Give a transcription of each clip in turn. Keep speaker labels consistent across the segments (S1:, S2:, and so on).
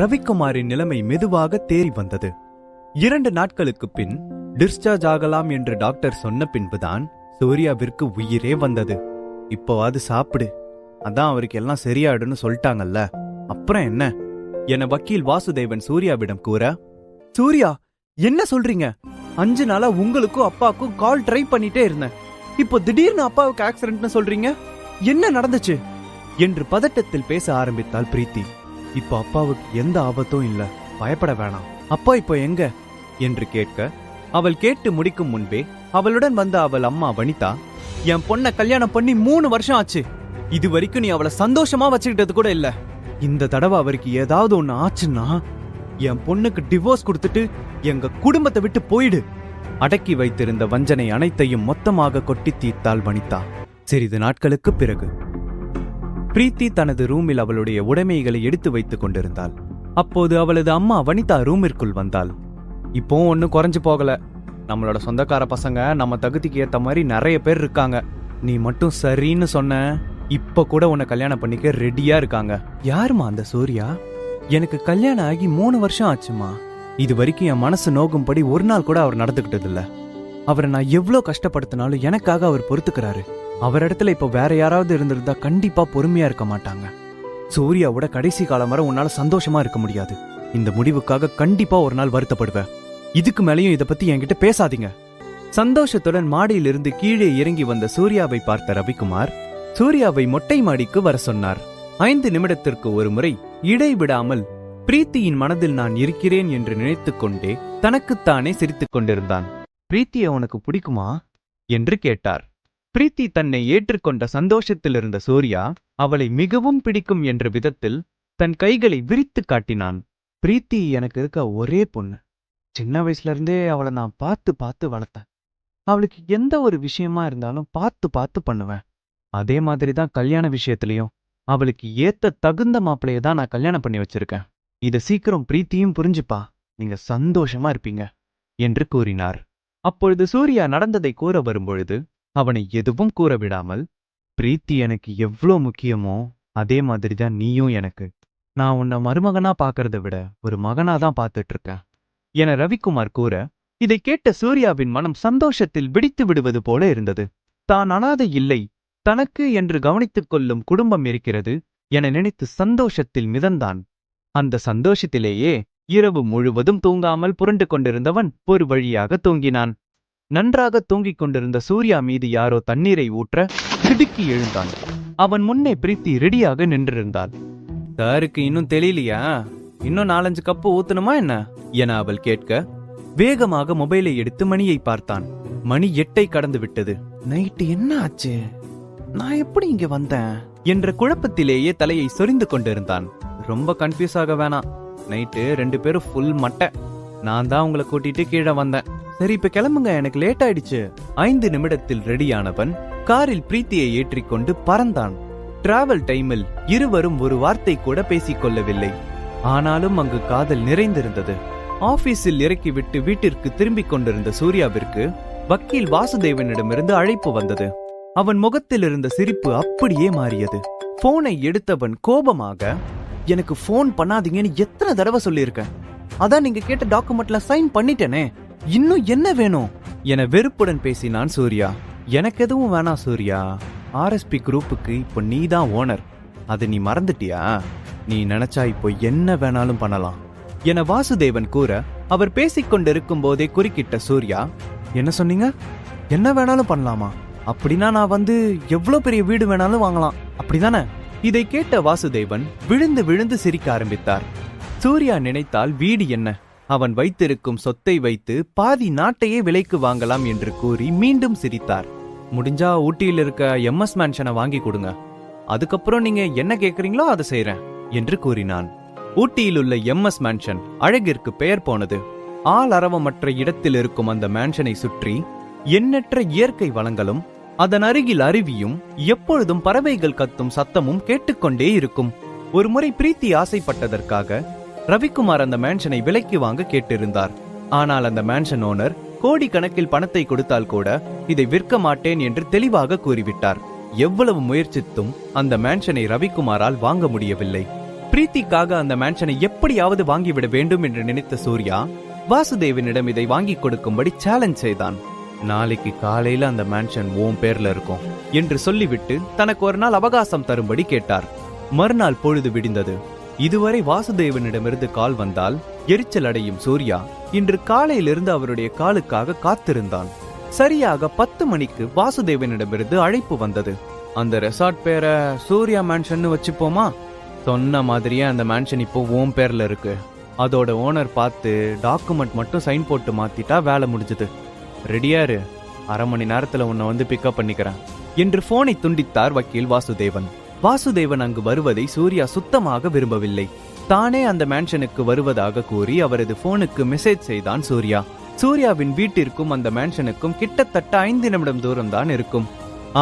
S1: ரவிக்குமாரின் நிலைமை மெதுவாக தேறி வந்தது. இரண்டு நாட்களுக்கு பின் டிஸ்சார்ஜ் ஆகலாம் என்று டாக்டர் சொன்ன பின்புதான் சூர்யாவிற்கு உயிரே வந்தது. இப்போவாது சாப்பிடு. அதான் அவருக்கு எல்லாம் சரியாயிடுன்னு சொல்லிட்டாங்கல்ல. அப்புறம் என்ன? என வக்கீல் வாசுதேவன் சூர்யாவிடம் கூற சூர்யா என்ன சொல்றீங்க? அஞ்சு நாளா உங்களுக்கும் அப்பாவுக்கும் கால் ட்ரை பண்ணிட்டே இருந்தேன். இப்போ திடீர்னு அப்பாவுக்கு ஆக்சிடென்ட்னு சொல்றீங்க? என்ன நடந்துச்சு? என்று பதட்டத்தில் பேச ஆரம்பித்தாள் பிரீத்தி. இப்போ அப்பாவுக்கு எந்த ஆபத்தும் இல்ல. பயப்பட வேணாம். அப்பா இப்போ எங்க? என்று கேட்க அவள் கேட்டு முடிக்கும் முன்பே அவளுடன் வந்த அவள் அம்மா வனிதா என் பொண்ணை கல்யாணம் பண்ணி மூணு வருஷம் ஆச்சு. இது வரைக்கும் நீ அவளை சந்தோஷமா வச்சுக்கிட்டது கூட இல்ல. இந்த தடவை அவருக்கு ஏதாவது ஒண்ணு ஆச்சுன்னா என் பொண்ணுக்கு டிவோர்ஸ் கொடுத்துட்டு எங்க குடும்பத்தை விட்டு போயிடு. அடக்கி வைத்திருந்த வஞ்சனை அனைத்தையும் மொத்தமாக கொட்டி தீர்த்தாள் வனிதா. சிறிது நாட்களுக்கு பிறகு பிரீத்தி தனது ரூமில் அவளுடைய உடைமைகளை எடுத்து வைத்துக் கொண்டிருந்தாள். அப்போது அவளது அம்மா வனிதா ரூமிற்குள் வந்தாள். இப்போ ஒன்னும் குறைஞ்சு போகல. நம்மளோட சொந்தக்கார பசங்க நம்ம தகுதிக்கு ஏத்த மாதிரி நிறைய பேர் இருக்காங்க. நீ மட்டும் சரின்னு சொன்ன இப்ப கூட உன்னை கல்யாணம் பண்ணிக்க ரெடியா இருக்காங்க. யாருமா அந்த சூர்யா? எனக்கு கல்யாணம் ஆகி மூணு வருஷம் ஆச்சுமா இது வரைக்கும் என் மனசு நோகும்படி ஒரு நாள் கூட அவர் நடந்துக்கிட்டதில்ல அவரை நான் எவ்வளவு கஷ்டப்படுத்தினாலும் எனக்காக அவர் பொறுத்துக்கிறாரு. அவர் இடத்துல இப்ப வேற யாராவது இருந்திருந்தா கண்டிப்பா பொறுமையா இருக்க மாட்டாங்க. சூர்யாவோட கடைசி காலம் வரை உன்னால சந்தோஷமா இருக்க முடியாது. இந்த முடிவுக்காக கண்டிப்பா ஒரு நாள் வருத்தப்படுவ இதுக்கு மேலயும் இதை பத்தி என்கிட்ட பேசாதீங்க. சந்தோஷத்துடன் மாடியிலிருந்து கீழே இறங்கி வந்த சூர்யாவை பார்த்த ரவிக்குமார் சூர்யாவை மொட்டை மாடிக்கு வர சொன்னார். ஐந்து நிமிடத்திற்கு ஒரு முறை இடைவிடாமல் பிரீத்தியின் மனதில் நான் இருக்கிறேன் என்று நினைத்து கொண்டே தனக்குத்தானே சிரித்துக் கொண்டிருந்தான். பிரீத்தியை உனக்கு பிடிக்குமா? என்று கேட்டார். பிரீத்தி தன்னை ஏற்றுக்கொண்ட சந்தோஷத்தில் இருந்த சூர்யா அவளை மிகவும் பிடிக்கும் என்ற விதத்தில் தன் கைகளை விரித்து காட்டினான். பிரீத்தி எனக்கு இருக்க ஒரே பொண்ணு. சின்ன வயசுல இருந்தே அவளை நான் பார்த்து பார்த்து வளர்த்தேன். அவளுக்கு எந்த ஒரு விஷயமா இருந்தாலும் பார்த்து பார்த்து பண்ணுவேன். அதே மாதிரி தான் கல்யாண விஷயத்திலையும் அவளுக்கு ஏத்த தகுந்த மாப்பிளைய தான் நான் கல்யாணம் பண்ணி வச்சிருக்கேன். இத சீக்கிரம் பிரீத்தியும் புரிஞ்சுப்பா. நீங்க சந்தோஷமா இருப்பீங்க என்று கூறினார். அப்பொழுது சூர்யா நடந்ததை கூற வரும்பொழுது அவனை எதுவும் கூற விடாமல் பிரீத்தி எனக்கு எவ்ளோ முக்கியமோ அதே மாதிரி தான் நீயும் எனக்கு. நான் உன்னை மருமகனா பார்க்கறத விட ஒரு மகனா தான் பார்த்துட்டு இருக்கேன் என ரவிக்குமார் கூற இதை கேட்ட சூர்யாவின் மனம் சந்தோஷத்தில் விடித்து விடுவது போல இருந்தது. தான் அனாதை இல்லை தனக்கு என்று கவனித்துக் கொள்ளும் குடும்பம் இருக்கிறது என நினைத்து சந்தோஷத்தில் மிதந்தான். அந்த சந்தோஷத்திலேயே இரவு முழுவதும் தூங்காமல் புரண்டு கொண்டிருந்தவன் ஒரு வழியாக தூங்கினான். நன்றாக தூங்கிக் கொண்டிருந்த சூர்யா மீது யாரோ தண்ணீரை ஊற்ற திடுக்கி எழுந்தான். அவன் முன்னே பிரீத்தி ரெடியாக நின்றிருந்தாள். சாருக்கு இன்னும் தெரியலையா இன்னும் நாலஞ்சு கப்பு ஊத்தணுமா என்ன? என அவள் கேட்க வேகமாக மொபைலை எடுத்து மணியை பார்த்தான். மணி எட்டை கடந்து விட்டது நைட்டு என்ன ஆச்சு? நான் எப்படி இங்க வந்தேன்? என்ற குழப்பத்திலேயே தலையை சொரிந்து கொண்டிருந்தான். ரொம்ப கன்ஃபியூஸ் ஆக வேணாம். நைட்டு ரெண்டு பேரும் ஃபுல் மட்டை. நான் தான் உங்களை கூட்டிட்டு கீழே வந்தேன். சரி இப்ப கிளம்புங்க. எனக்கு லேட் ஆயிடுச்சு. ஐந்து நிமிடத்தில் ரெடியானவன் காரில் பிரீத்தியை ஏற்றிக்கொண்டு பறந்தான். டிராவல் டைமில் இருவரும் ஒரு வார்த்தை கூட பேசிக்கொள்ளவில்லை ஆனாலும் அங்கு காதல் நிறைந்திருந்தது. ஆபீஸில் இறக்கிவிட்டு வீட்டிற்கு திரும்பிக் கொண்டிருந்த சூர்யாவிற்கு வக்கீல் வாசுதேவனிடமிருந்து அழைப்பு வந்தது. அவன் முகத்தில் இருந்த சிரிப்பு அப்படியே மாறியது. போனை எடுத்தவன் கோபமாக எனக்கு ஃபோன் பண்ணாதீங்கன்னு எத்தனை தடவை சொல்லியிருக்கேன். அதான் நீங்க கேட்ட டாக்குமெண்ட்ல சைன் பண்ணிட்டேனே. இன்னும் என்ன வேணும்? என வெறுப்புடன் பேசினான் சூர்யா. எனக்கு எதுவும் வேணாம் சூர்யா. ஆர்எஸ்பி குரூப்புக்கு இப்போ நீ தான் ஓனர். அது நீ மறந்துட்டியா? நீ நினைச்சா இப்போ என்ன வேணாலும் பண்ணலாம். என வாசுதேவன் கூற அவர் பேசிக்கொண்டிருக்கும் போதே குறுக்கிட்ட சூர்யா என்ன சொன்னீங்க? என்ன வேணாலும் பண்ணலாமா? அப்படின்னா நான் வந்து எவ்வளவு பெரிய வீடு வேணாலும் வாங்கலாம். அப்படிதானே? இதை கேட்ட வாசுதேவன் விழுந்து விழுந்து சிரிக்க ஆரம்பித்தார். சூர்யா நினைத்தால் வீடு என்ன? அவன் வைத்திருக்கும் சொத்தை வைத்து பாதி நாட்டையே விலைக்கு வாங்கலாம் என்று கூறி மீண்டும் சிரித்தார். முடிஞ்சா ஊட்டியில் இருக்க எம்எஸ் மேன்ஷனை வாங்கி கொடுங்க. அதுக்கப்புறம் நீங்க என்ன கேக்குறீங்களோ அதை செய்யறேன் என்று கூறினான். ஊட்டியில் உள்ள எம்எஸ் மேன்ஷன் அழகிற்கு பெயர் போனது. ஆள் அரவமற்ற இடத்தில் இருக்கும் அந்த மேன்ஷனை சுற்றி எண்ணற்ற இயற்கை வளங்களும் அதன் அருகில் அருவியும் எப்பொழுதும் பறவைகள் கத்தும் சத்தமும் கேட்டுக்கொண்டே இருக்கும். ஒருமுறை பிரீத்தி ஆசைப்பட்டதற்காக ரவிக்குமார் அந்த மேன்ஷனை விலைக்கு வாங்க கேட்டிருந்தார். ஆனால் அந்த மேன்ஷன் ஓனர் கோடிக்கணக்கில் பணத்தை கொடுத்தால் கூட இதை விற்க மாட்டேன் என்று தெளிவாக கூறிவிட்டார். எவ்வளவு முயற்சித்தும் அந்த மேன்ஷனை ரவிக்குமாரால் வாங்க முடியவில்லை. பிரீத்திக்காக அந்த மேன்ஷனை எப்படியாவது வாங்கிவிட வேண்டும் என்று நினைத்த சூர்யா வாசுதேவனிடம் இதை வாங்கி கொடுக்கும்படி சேலஞ்ச் செய்தான். நாளைக்கு காலையில அந்த மேன்ஷன் ஓம் பேர்ல இருக்கும் என்று சொல்லிவிட்டு தனக்கு ஒரு நாள் அவகாசம் தரும்படி கேட்டார். மறுநாள் பொழுது விடிந்தது. இதுவரை வாசுதேவனிடமிருந்து கால் வந்தால் எரிச்சல் அடையும் சூர்யா இன்று காலையிலிருந்து அவருடைய காலுக்காக காத்திருந்தான். சரியாக பத்து மணிக்கு வாசுதேவனிடமிருந்து அழைப்பு வந்தது. அந்த ரெசார்ட் பேரை சூர்யா மேன்ஷன் வச்சுப்போமா? சொன்ன மாதிரியே அந்த மேன்ஷன் இப்போ ஓம் பேர்ல இருக்கு. அதோட ஓனர் பார்த்து டாக்குமெண்ட் மட்டும் சைன் போட்டு மாத்திட்டா வேலை முடிஞ்சது. ரெடியாரு அரை மணி நேரத்துல உன்னை வந்து பிக்கப் பண்ணிக்கிறேன். என்று போனை துண்டித்தார் வக்கீல் வாசுதேவன். வாசுதேவன் அங்கு வருவதை சூர்யா சுத்தமாக விரும்பவில்லை. தானே அந்த மேன்ஷனுக்கு வருவதாக கூறி அவரது போனுக்கு மெசேஜ் செய்தான் சூர்யா. சூர்யாவின் வீட்டிற்கும் அந்த மேன்ஷனுக்கும் கிட்டத்தட்ட ஐந்து நிமிடம் தூரம் தான் இருக்கும்.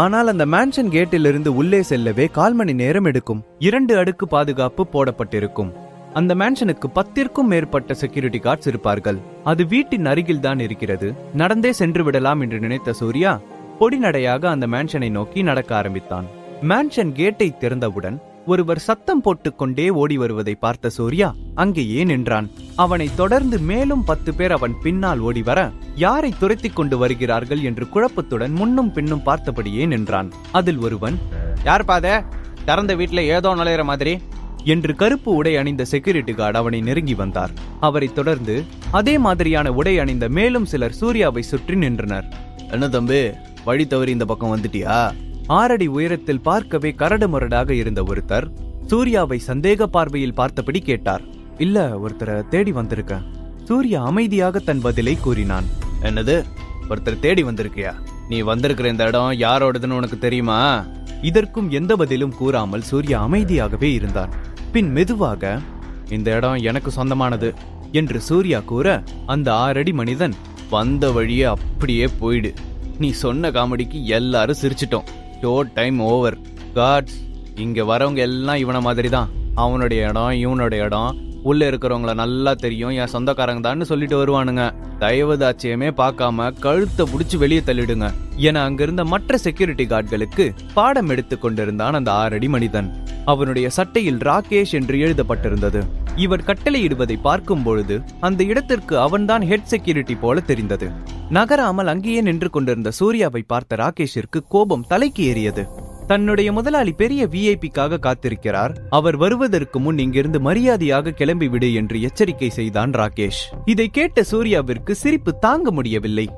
S1: ஆனால் அந்த மேன்ஷன் கேட்டிலிருந்து உள்ளே செல்லவே கால் மணி நேரம் எடுக்கும். இரண்டு அடுக்கு பாதுகாப்பு போடப்பட்டிருக்கும். அந்த மேன்ஷனுக்கு பத்திற்கும் மேற்பட்ட செக்யூரிட்டி கார்ட்ஸ் இருப்பார்கள். அது வீட்டின் அருகில் தான் இருக்கிறது. நடந்தே சென்று விடலாம் என்று நினைத்த சூர்யா பொடிநடையாக அந்த மேன்ஷனை நோக்கி நடக்க ஆரம்பித்தான். மேன்ஷன் கேட்டை திறந்தவுடன் ஒருவர் சத்தம் போட்டுக்கொண்டே ஓடி வருவதை பார்த்த சூர்யா அங்கேயே நின்றான். அவனை தொடர்ந்து மேலும் பத்து பேர் அவன் பின்னால் ஓடி வர யாரை துரத்தி கொண்டு வருகிறார்கள் என்று குழப்பத்துடன் முன்னும் பின்னும் பார்த்தபடியே நின்றான். அதில் ஒருவன் யார் பாத திறந்த வீட்டுல ஏதோ நுழையிற மாதிரி? என்று கருப்பு உடை அணிந்த செக்யூரிட்டி கார்டு அவனை நெருங்கி வந்தார். அவரை தொடர்ந்து அதே மாதிரியான உடை அணிந்த மேலும் சிலர் சூர்யாவை சுற்றி நின்றனர். என்ன தம்பி? வழி தவறி இந்த பக்கம் வந்துட்டியா? ஆறடி உயரத்தில் பார்க்கவே கரடு முரடாக இருந்த ஒருத்தர் சூர்யாவை சந்தேக பார்வையில் பார்த்தபடி கேட்டார். இல்ல ஒருத்தரை தேடி வந்திருக்கேன் சூர்யா அமைதியாக தன் பதிலை கூறினான். என்னது? ஒருத்தர் தேடி வந்திருக்கியா? நீ வந்திருக்கிற இந்த இடம் யாரோடதுன்னு உனக்கு தெரியுமா? இதற்கும் எந்த பதிலும் கூறாமல் சூர்யா அமைதியாகவே இருந்தான். பின் மெதுவாக இந்த இடம் எனக்கு சொந்தமானது என்று சூர்யா கூற அந்த ஆறடி மனிதன் வந்த வழியே அப்படியே போயிடு. நீ சொன்ன காமெடிக்கு எல்லாரும் சிரிச்சிட்டோம். ஷோ டைம் ஓவர் காட்ஸ் இங்கே வரவங்க எல்லாம் இவனை மாதிரி தான் அவனுடைய இடம் இவனுடைய இடம். உள்ளே இருக்கிறவங்கள நல்லா தெரியும். என் சொந்தக்காரங்க தான் சொல்லிட்டு வருவானுங்க. தயவு தாட்சியமே பார்க்காம கழுத்தை பிடிச்சி வெளியே தள்ளிடுங்க. என அங்கிருந்த மற்ற செக்யூரிட்டி கார்டுகளுக்கு பாடம் எடுத்து கொண்டிருந்தான் அந்த ஆறடி மனிதன். அவனுடைய சட்டையில் ராகேஷ் என்று எழுதப்பட்டிருந்தது. இவர் கட்டளையிடுவதை பார்க்கும் பொழுது அந்த இடத்திற்கு அவன்தான் ஹெட் செக்யூரிட்டி போல தெரிந்தது. நகராமல் அங்கேயே நின்று கொண்டிருந்த சூர்யாவை பார்த்த ராகேஷிற்கு கோபம் தலைக்கு ஏறியது. தன்னுடைய முதலாளி பெரிய விஐபிக்காக காத்திருக்கிறார். அவர் வருவதற்கு முன் இங்கிருந்து மரியாதையாக கிளம்பி விடு என்று எச்சரிக்கை செய்தான் ராகேஷ். இதை கேட்ட சூர்யாவிற்கு சிரிப்பு தாங்க முடியவில்லை.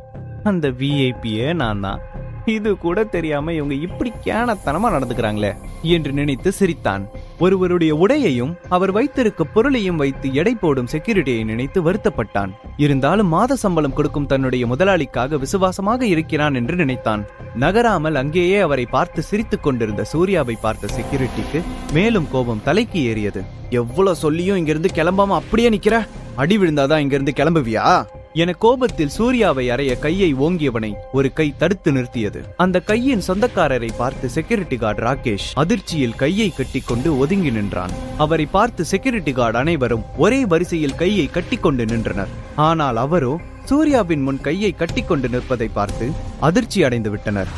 S1: அந்த விஐபியே நான் தான் இது கூட தெரியாம இவங்க இப்படி கேனத்தனமா நடந்துக்கிறாங்களே என்று நினைத்து சிரித்தான். ஒருவருடைய உடையையும் அவர் வைத்திருக்க பொருளையும் வைத்து எடை போடும் செக்யூரிட்டியை நினைத்து வருத்தப்பட்டான். இருந்தாலும் மாத சம்பளம் கொடுக்கும் தன்னுடைய முதலாளிக்காக விசுவாசமாக இருக்கிறான் என்று நினைத்தான். நகராமல் அங்கேயே அவரை பார்த்து சிரித்துக் கொண்டிருந்த சூர்யாவை பார்த்த செக்யூரிட்டிக்கு மேலும் கோபம் தலைக்கு ஏறியது. எவ்வளவு சொல்லியும் இங்கிருந்து கிளம்பாம அப்படியே நிக்கிற? அடி விழுந்தாதான் இங்கிருந்து கிளம்புவியா? என கோபத்தில் சூர்யாவை அறைய கையை ஓங்கியவனை ஒரு கை தடுத்து நிறுத்தியது. அந்த கையின் சொந்தக்காரரை பார்த்து செக்யூரிட்டி கார்டு ராகேஷ் அதிர்ச்சியில் கையை கட்டிக்கொண்டு ஒதுங்கி நின்றான். அவரை பார்த்து செக்யூரிட்டி கார்டு அனைவரும் ஒரே வரிசையில் கையை கட்டிக்கொண்டு நின்றனர். ஆனால் அவரோ சூர்யாவின் முன் கையை கட்டிக்கொண்டு நிற்பதை பார்த்து அதிர்ச்சி அடைந்து விட்டனர்.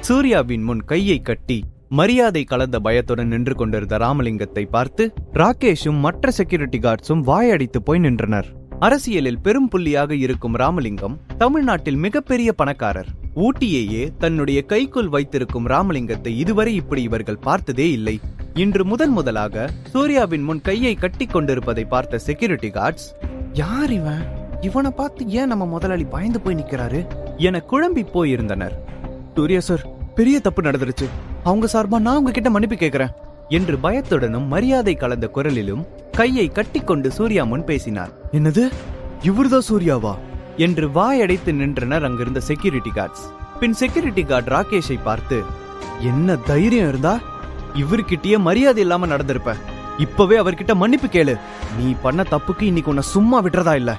S1: சூர்யாவின் முன் கையை கட்டி மரியாதை கலந்த பயத்துடன் நின்று கொண்டிருந்த ராமலிங்கத்தை பார்த்து ராகேஷும் மற்ற செக்யூரிட்டி கார்ட்ஸும் வாயடித்து போய் நின்றனர். அரசியலில் பெரும் புள்ளியாக இருக்கும் ராமலிங்கம் தமிழ்நாட்டில் மிகப்பெரிய பணக்காரர். ஊட்டியையே தன்னுடைய கைக்குள் வைத்திருக்கும் ராமலிங்கத்தை இதுவரை இப்படி இவர்கள் பார்த்ததே இல்லை. இன்று முதன் முதலாக சூர்யாவின் முன் கையை கட்டி கொண்டிருப்பதை பார்த்த செக்யூரிட்டி கார்ட்ஸ் யார் இவன்? இவனை பார்த்து ஏன் நம்ம முதலாளி பயந்து போய் நிக்கிறாரு? என குழம்பி போயிருந்தனர். சூர்யா சார் பெரிய தப்பு நடந்துருச்சு. அவங்க சார்பா நான் உங்ககிட்ட மன்னிப்பு கேட்கிறேன் என்று பயத்துடனும் மரியாதை கலந்த குரலிலும் கையை கட்டிக்கொண்டு சூர்யா முன் பேசினார். என்னது? இவர்தான் சூர்யாவா? என்று வாயடைத்து நின்றனர் அங்கிருந்த செக்யூரிட்டி கார்ட்ஸ் பின் செக்யூரிட்டி கார்டு ராகேஷை பார்த்து என்ன தைரியம் இருந்தா? இவர்கிட்டயே மரியாதை இல்லாம நடந்திருப்ப. இப்பவே அவர்கிட்ட மன்னிப்பு கேளு. நீ பண்ண தப்புக்கு இன்னைக்கு உன்னை சும்மா விடுறதா இல்ல?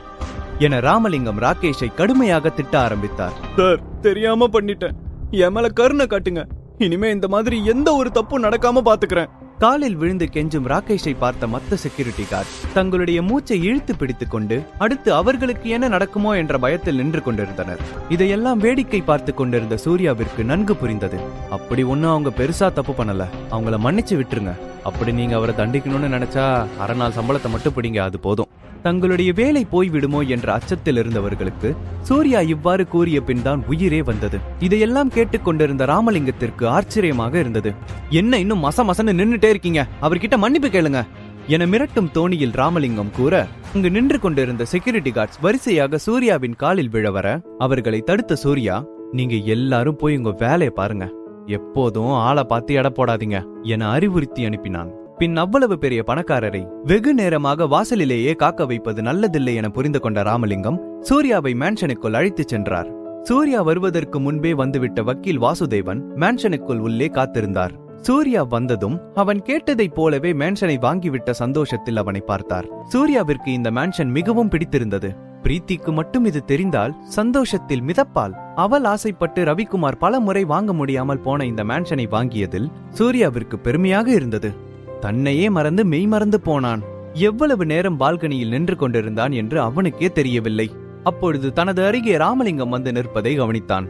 S1: என ராமலிங்கம் ராகேஷை கடுமையாக திட்ட ஆரம்பித்தார். சார் தெரியாம பண்ணிட்டேன். என் மேல கருணை காட்டுங்க. இனிமே இந்த மாதிரி எந்த ஒரு தப்பும் நடக்காம பாத்துக்கிறேன். காலில் விழுந்து கெஞ்சும் ராகேஷை பார்த்த மத்த செக்யூரிட்டி கார்டு தங்களுடைய மூச்சை இழுத்து பிடித்துக் கொண்டு அடுத்து அவர்களுக்கு என்ன நடக்குமோ என்ற பயத்தில் நின்று கொண்டிருந்தனர். இதையெல்லாம் வேடிக்கை பார்த்து கொண்டிருந்த சூர்யாவிற்கு நன்கு புரிந்தது. அப்படி ஒன்னும் அவங்க பெருசா தப்பு பண்ணல. அவங்கள மன்னிச்சு விட்டுருங்க. அப்படி நீங்க அவரை தண்டிக்கணும்னு நினைச்சா அரை நாள் சம்பளத்தை மட்டும் பிடிங்க. அது போதும். தங்களுடைய வேலை போய்விடுமோ என்ற அச்சத்தில் இருந்தவர்களுக்கு சூர்யா இவ்வாறு கூறிய பின் தான் உயிரே வந்தது. இதையெல்லாம் கேட்டுக்கொண்டிருந்த ராமலிங்கத்திற்கு ஆச்சரியமாக இருந்தது. என்ன இன்னும் மச மசன்னு நின்னுட்டே இருக்கீங்க? அவர்கிட்ட மன்னிப்பு கேளுங்க. என மிரட்டும் தோணியில் ராமலிங்கம் கூற அங்கு நின்று கொண்டிருந்த செக்யூரிட்டி கார்ட்ஸ் வரிசையாக சூர்யாவின் காலில் விழ வர அவர்களை தடுத்த சூர்யா நீங்க எல்லாரும் போய் உங்க வேலையை பாருங்க. எப்போதும் ஆளை பார்த்து எடை போடாதீங்க என அறிவுறுத்தி அனுப்பினான். பின் அவ்வளவு பெரிய பணக்காரரை வெகு நேரமாக வாசலிலேயே காக்க வைப்பது நல்லதில்லை என புரிந்து கொண்ட ராமலிங்கம் சூர்யாவை மேன்ஷனுக்குள் அழைத்துச் சென்றார். சூர்யா வருவதற்கு முன்பே வந்துவிட்ட வக்கீல் வாசுதேவன் மேன்ஷனுக்குள் உள்ளே காத்திருந்தார். சூர்யா வந்ததும் அவன் கேட்டதைப் போலவே மேன்ஷனை வாங்கிவிட்ட சந்தோஷத்தில் அவனை பார்த்தார். சூர்யாவிற்கு இந்த மேன்ஷன் மிகவும் பிடித்திருந்தது. பிரீத்திக்கு மட்டும் இது தெரிந்தால் சந்தோஷத்தில் மிதப்பால் அவள் ஆசைப்பட்டு ரவிக்குமார் பல முறை வாங்க முடியாமல் போன இந்த மேன்ஷனை வாங்கியதில் சூர்யாவிற்கு பெருமையாக இருந்தது. தன்னையே மறந்து மெய் மறந்து போனான். எவ்வளவு நேரம் பால்கனியில் நின்று கொண்டிருந்தான் என்று அவனுக்கே தெரியவில்லை. அப்பொழுது தனது அருகே ராமலிங்கம் வந்து நிற்பதை கவனித்தான்.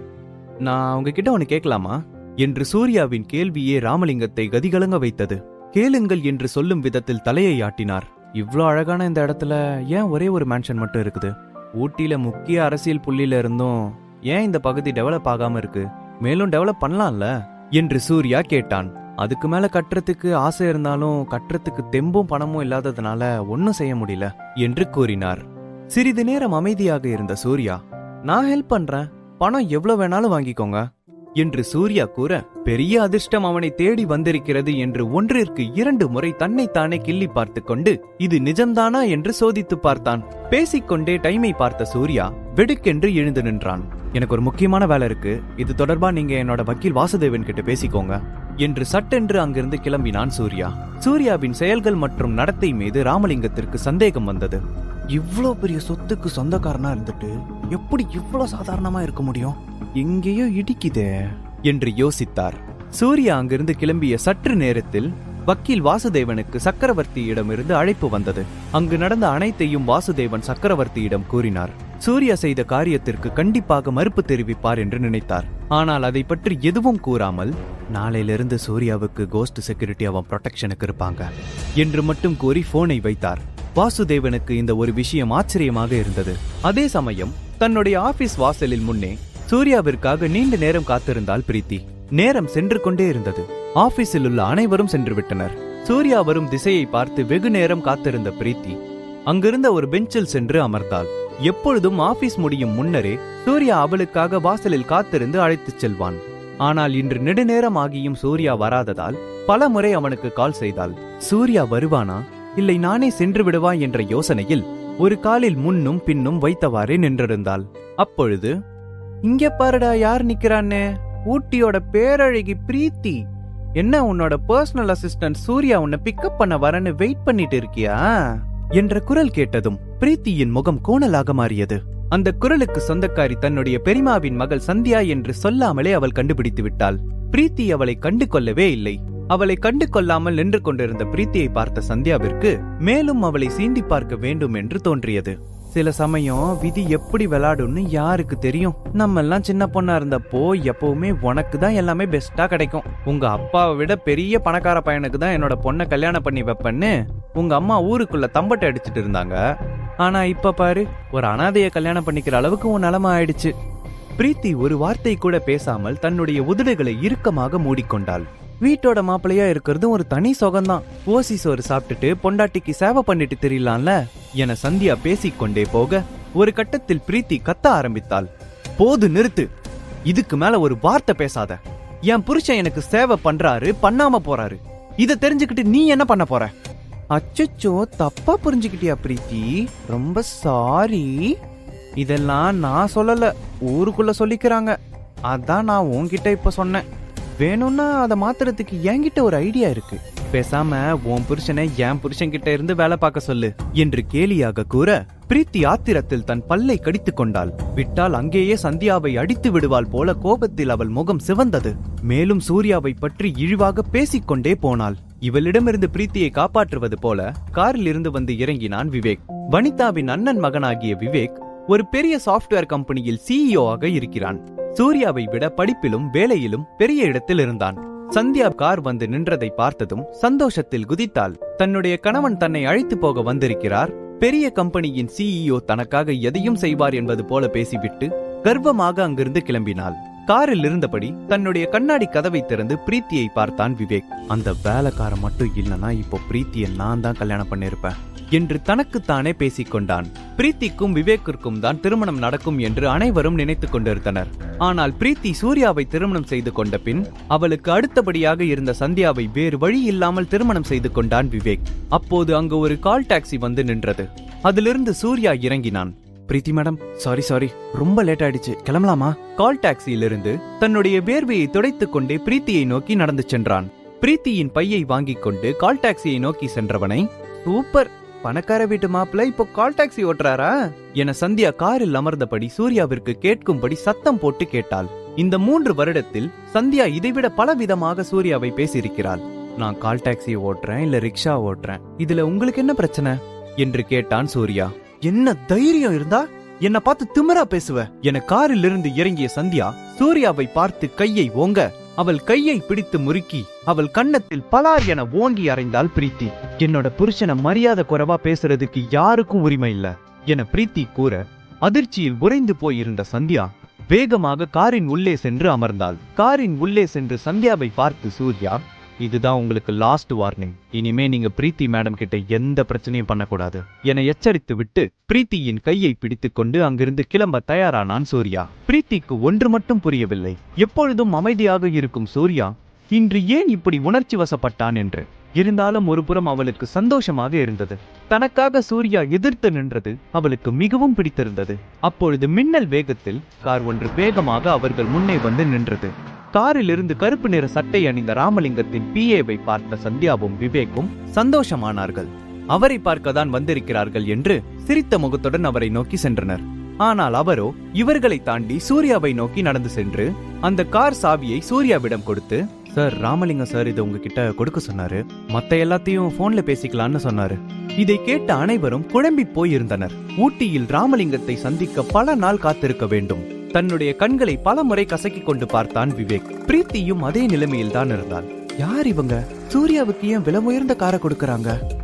S1: நான் உங்ககிட்ட ஒன்னு கேட்கலாமா? என்று சூர்யாவின் கேள்வியே ராமலிங்கத்தை கதிகலங்க வைத்தது. கேளுங்கள் என்று சொல்லும் விதத்தில் தலையை ஆட்டினார். இவ்வளோ அழகான இந்த இடத்துல ஏன் ஒரே ஒரு மேன்ஷன் மட்டும் இருக்குது? ஊட்டியில முக்கிய அரசியல் புள்ளியில இருந்தும் ஏன் இந்த பகுதி டெவலப் ஆகாம இருக்கு? மேலும் டெவலப் பண்ணலாம்ல? என்று சூர்யா கேட்டான். அதுக்கு மேல கட்டுறதுக்கு ஆசை இருந்தாலும் கட்டுறதுக்கு தெம்பும் பணமும் இல்லாததுனால ஒன்னும் செய்ய முடியல என்று கூறினார். சிறிது நேரம் அமைதியாக இருந்த சூர்யா நான் ஹெல்ப் பண்றேன். பணம் எவ்வளவு வேணாலும் வாங்கிக்கோங்க என்று சூர்யா கூற பெரிய அதிர்ஷ்டம் அவனை தேடி வந்திருக்கிறது என்று ஒன்றிற்கு இரண்டு முறை தன்னைத்தானே கிள்ளி பார்த்து கொண்டு இது நிஜம்தானா என்று சோதித்து பார்த்தான். பேசிக்கொண்டே டைமை பார்த்த சூர்யா வெடுக்கென்று எழுந்து நின்றான். எனக்கு ஒரு முக்கியமான வேலை இருக்கு. இது தொடர்பா நீங்க என்னோட வக்கீல் வாசுதேவன் கிட்ட பேசிக்கோங்க. என்று சட்டென்று அங்கிருந்து கிளம்பினான் சூர்யா. சூர்யாவின் செயல்கள் மற்றும் நடத்தை மீது ராமலிங்கத்திற்கு சந்தேகம் வந்தது. இவ்ளோ பெரிய சொத்துக்கு சொந்தக்காரனா இருந்துட்டு எப்படி இவ்ளோ சாதாரணமா இருக்க முடியும்? எங்கேயோ இடிக்குதே என்று யோசித்தார். சூர்யா அங்கிருந்து கிளம்பிய சற்று நேரத்தில் வக்கீல் வாசுதேவனுக்கு சக்கரவர்த்தியிடமிருந்து அழைப்பு வந்தது. அங்கு நடந்த அனைத்தையும் வாசுதேவன் சக்கரவர்த்தியிடம் கூறினார். சூர்யா செய்த காரியத்திற்கு கண்டிப்பாக மறுப்பு தெரிவிப்பார் என்று நினைத்தார். ஆனால் அதை பற்றி எதுவும் கூறாமல் நாளையிலிருந்து சூர்யாவுக்கு கோஸ்ட் செக்யூரிட்டி அவன் ப்ரொடெக்ஷனுக்கு இருப்பாங்க என்று மட்டும் கூறி போனை வைத்தார். வாசுதேவனுக்கு இந்த ஒரு விஷயம் ஆச்சரியமாக இருந்தது. அதே சமயம் தன்னுடைய ஆபீஸ் வாசலில் முன்னே சூர்யாவிற்காக நீண்ட நேரம் காத்திருந்தால் பிரீத்தி. நேரம் சென்று கொண்டே இருந்தது. ஆபீஸில் உள்ள அனைவரும் சென்று விட்டனர் சூர்யா வரும் திசையை பார்த்து வெகு நேரம் காத்திருந்த பிரீத்தி அங்கிருந்த ஒரு பெஞ்சில் சென்று அமர்ந்தாள். எப்பொழுதும் ஆபீஸ் முடியும் முன்னரே சூர்யா அவளுக்காக வாசலில் காத்திருந்து அழைத்துச் செல்வான். ஆனால் இன்று நெடுநேரம் ஆகியும் சூர்யா வராததால் பல முறை அவனுக்கு கால் செய்தாள். சூர்யா வருவானா? இல்லை நானே சென்று விடுவா என்ற யோசனையில் ஒரு காலில் முன்னும் பின்னும் வைத்தவாறே நின்றிருந்தாள். அப்பொழுது இங்க பாருடா யார் நிக்கிறான்னு? ஊட்டியோட பேரழகி பிரீத்தி. என்ன உன்னோட பர்சனல் அசிஸ்டன்ட் சூர்யா உன்னை பிக்கப் பண்ண வரன்னு வெயிட் பண்ணிட்டு இருக்கியா? என்ற குரல் கேட்டதும் பிரீத்தியின் முகம் கோணலாக மாறியது. அந்த குரலுக்கு சொந்தக்காரி தன்னுடைய பெரிமாவின் மகள் சந்தியா என்று சொல்லாமலே அவள் கண்டுபிடித்து விட்டாள். பிரீத்தி அவளை கண்டு கொள்ளவே இல்லை. அவளை கண்டு கொள்ளாமல் நின்று கொண்டிருந்த பிரீத்தியை பார்த்த சந்தியாவிற்கு மேலும் அவளை சீண்டி பார்க்க வேண்டும் என்று தோன்றியது. சில சமயம் விதி எப்படி விளையாடும்னு யாருக்கு தெரியும்? நம்ம எல்லாம் சின்ன பொண்ணா இருந்தப்போ எப்பவுமே உனக்கு தான் எல்லாமே பெஸ்டா கிடைக்கும். உங்க அப்பாவை விட பெரிய பணக்கார பையனுக்கு தான் என்னோட பொண்ணை கல்யாணம் பண்ணி வைப்பேன்னு உங்க அம்மா ஊருக்குள்ள தம்பட்டை அடிச்சிட்டு இருந்தாங்க. ஆனா இப்ப பாரு ஒரு அனாதைய கல்யாணம் பண்ணிக்கிற அளவுக்கு உன் நிலமை ஆயிடுச்சு. பிரீத்தி ஒரு வார்த்தை கூட பேசாமல் தன்னுடைய உதடுகளை இறுக்கமாக மூடிக்கொண்டாள். வீட்டோட மாப்பிள்ளையா இருக்கிறது ஒரு தனி சுகம்தான். ஓசி சோறு சாப்பிட்டுட்டு பொண்டாட்டிக்கு சேவை பண்ணிட்டு தெரியலாம்ல? என சந்தியா பேசிக்கொண்டே போக ஒரு கட்டத்தில் பிரீத்தி கத்த ஆரம்பித்தாள். போது நிறுத்து. இதுக்கு மேல ஒரு வார்த்தை பேசாத. என் புருஷன் எனக்கு சேவை பண்றாரு பண்ணாம போறாரு. இதை தெரிஞ்சுக்கிட்டு நீ என்ன பண்ண போற? அச்சச்சோ தப்பா புரிஞ்சுக்கிட்டியா பிரீத்தி? ரொம்ப சாரி. இதெல்லாம் நான் சொல்லல. ஊருக்குள்ள சொல்லிக்கிறாங்க. அதான் நான் உன்கிட்ட இப்ப சொன்னேன். வேணும்னா அதை மாத்துறதுக்கு என்கிட்ட ஒரு ஐடியா இருக்கு. பேசாம உன் புருஷனை என் புருஷன் கிட்ட இருந்து வேலை பார்க்க சொல்லு என்று கேலியாக கூற பிரீத்தி ஆத்திரத்தில் தன் பல்லை கடித்துக் கொண்டாள். விட்டால் அங்கேயே சந்தியாவை அடித்து விடுவாள் போல கோபத்தில் அவள் முகம் சிவந்தது. மேலும் சூர்யாவை பற்றி இழிவாக பேசிக்கொண்டே போனாள். இவளிடமிருந்து பிரீத்தியை காப்பாற்றுவது போல காரில் இருந்து வந்து இறங்கினான் விவேக். வனிதாவின் அண்ணன் மகனாகிய விவேக் ஒரு பெரிய சாஃப்ட்வேர் கம்பெனியில் சிஇஓ ஆக இருக்கிறான். சூர்யாவை விட படிப்பிலும் வேலையிலும் பெரிய இடத்தில் இருந்தான். சந்தியா கார் வந்து நின்றதை பார்த்ததும் சந்தோஷத்தில் குதித்தாள். தன்னுடைய கணவன் தன்னை அழைத்து போக வந்திருக்கிறார். பெரிய கம்பெனியின் சிஇஓ தனக்காக எதையும் செய்வார் என்பது போல பேசிவிட்டு கர்வமாக அங்கிருந்து கிளம்பினாள். காரில் இருந்தபடி தன்னுடைய கண்ணாடி கதவை திறந்து பிரீத்தியை பார்த்தான் விவேக். அந்த வேலைக்காரன் மட்டும் இல்லனா இப்போ பிரீத்தியை நான் தான் கல்யாணம் பண்ணிருப்பேன் என்று தனக்குத்தானே பேசிக் கொண்டான் பிரீத்திக்கும் விவேக்கிற்கும் தான் திருமணம் நடக்கும் என்று அனைவரும் நினைத்துக் கொண்டிருந்தனர். ஆனால் பிரீத்தி சூர்யாவை திருமணம் செய்து கொண்ட பின் அவளுக்கு அடுத்தபடியாக இருந்த சந்தியாவை வேறு வழி இல்லாமல் திருமணம் செய்து கொண்டான் விவேக். அப்போது அங்கு ஒரு கால் டாக்ஸி வந்து நின்றது. அதிலிருந்து சூர்யா இறங்கினான். பிரீத்தி மேடம் சாரி சாரி ரொம்ப லேட் ஆயிடுச்சு. கிளம்பலாமா? கால் டாக்ஸியிலிருந்து தன்னுடைய வேர்வையை துடைத்துக் கொண்டே பிரீத்தியை நோக்கி நடந்து சென்றான். பிரீத்தியின் பையை வாங்கிக் கொண்டு கால் டாக்ஸியை நோக்கி சென்றவனை சூப்பர் பணக்கார வீட்டு மாப்பிள்ள இப்போ கால் டாக்ஸி ஓட்டுறாரா? என சந்தியா காரில் அமர்ந்தபடி சூர்யாவிற்கு கேட்கும்படி சத்தம் போட்டு கேட்டாள். இந்த மூன்று வருடத்தில் சந்தியா இதைவிட பல விதமாக சூர்யாவை பேசியிருக்கிறாள். நான் கால் டாக்ஸி ஓட்டுறேன் இல்ல ரிக்ஷா ஓட்டுறேன். இதுல உங்களுக்கு என்ன பிரச்சனை? என்று கேட்டான் சூர்யா. என்ன தைரியம் இருந்தா? என்ன பார்த்து திமிரா பேசுவ? என காரில் இருந்து இறங்கிய சந்தியா சூர்யாவை பார்த்து கையை ஓங்க அவள் கையை பிடித்து முறுக்கி அவள் கன்னத்தில் பலார் என ஓங்கி அறைந்தாள் பிரீத்தி. என்னோட புருஷனை மரியாதை குறைவா பேசுறதுக்கு யாருக்கும் உரிமை இல்ல என பிரீத்தி கூற அதிர்ச்சியில் உறைந்து போயிருந்த சந்தியா வேகமாக காரின் உள்ளே சென்று அமர்ந்தாள். காரின் உள்ளே சென்று சந்தியாவை பார்த்து சூர்யா இதுதான் உங்களுக்கு லாஸ்ட் வார்னிங் இனிமே நீங்க பிரீத்தி மேடம் கிட்ட எந்த பிரச்சனையும் பண்ணக்கூடாது. என எச்சரித்து விட்டு பிரீத்தியின் கையை பிடித்து கொண்டு அங்கிருந்து கிளம்ப தயாரானான் சூர்யா. பிரீத்திக்கு ஒன்று மட்டும் புரியவில்லை. எப்பொழுதும் அமைதியாக இருக்கும் சூர்யா இன்று ஏன் இப்படி உணர்ச்சி வசப்பட்டான் என்று. இருந்தாலும் ஒருபுறம் அவளுக்கு சந்தோஷமாக இருந்தது. தனக்காக சூர்யா எதிர்த்து நின்றது அவளுக்கு மிகவும் பிடித்திருந்தது. அப்பொழுது மின்னல் வேகத்தில் கார் ஒன்று வேகமாக அவர்கள் முன்னே வந்து நின்றது. காரில் இருந்து கருப்பு நிற சட்டை அணிந்த ராமலிங்கத்தின் பிஏவை பார்த்த சந்தியாவும் விவேக்கும் சந்தோஷமானார்கள். அவரை பார்க்கத்தான் வந்திருக்கிறார்கள் என்று சிரித்த முகத்துடன் அவரை நோக்கி சென்றனர். ஆனால் அவரோ இவர்களை தாண்டி சூர்யாவை நோக்கி நடந்து சென்று அந்த கார் சாவியை சூர்யாவிடம் கொடுத்து சார் ராமலிங்கம் சார் இதை உங்ககிட்ட கொடுக்க சொன்னாரு. மத்த எல்லாத்தையும் போன்ல பேசிக்கலாம்னு சொன்னாரு. இதை கேட்ட அனைவரும் குழம்பி போயிருந்தனர். ஊட்டியில் ராமலிங்கத்தை சந்திக்க பல நாள் காத்திருக்க வேண்டும். தன்னுடைய கண்களை பல முறை கசக்கி கொண்டு பார்த்தான் விவேக். பிரீத்தியும் அதே நிலைமையில் தான் இருந்தான். யார் இவங்க? சூர்யாவுக்கு ஏன் விலை உயர்ந்த காரை கொடுக்கறாங்க?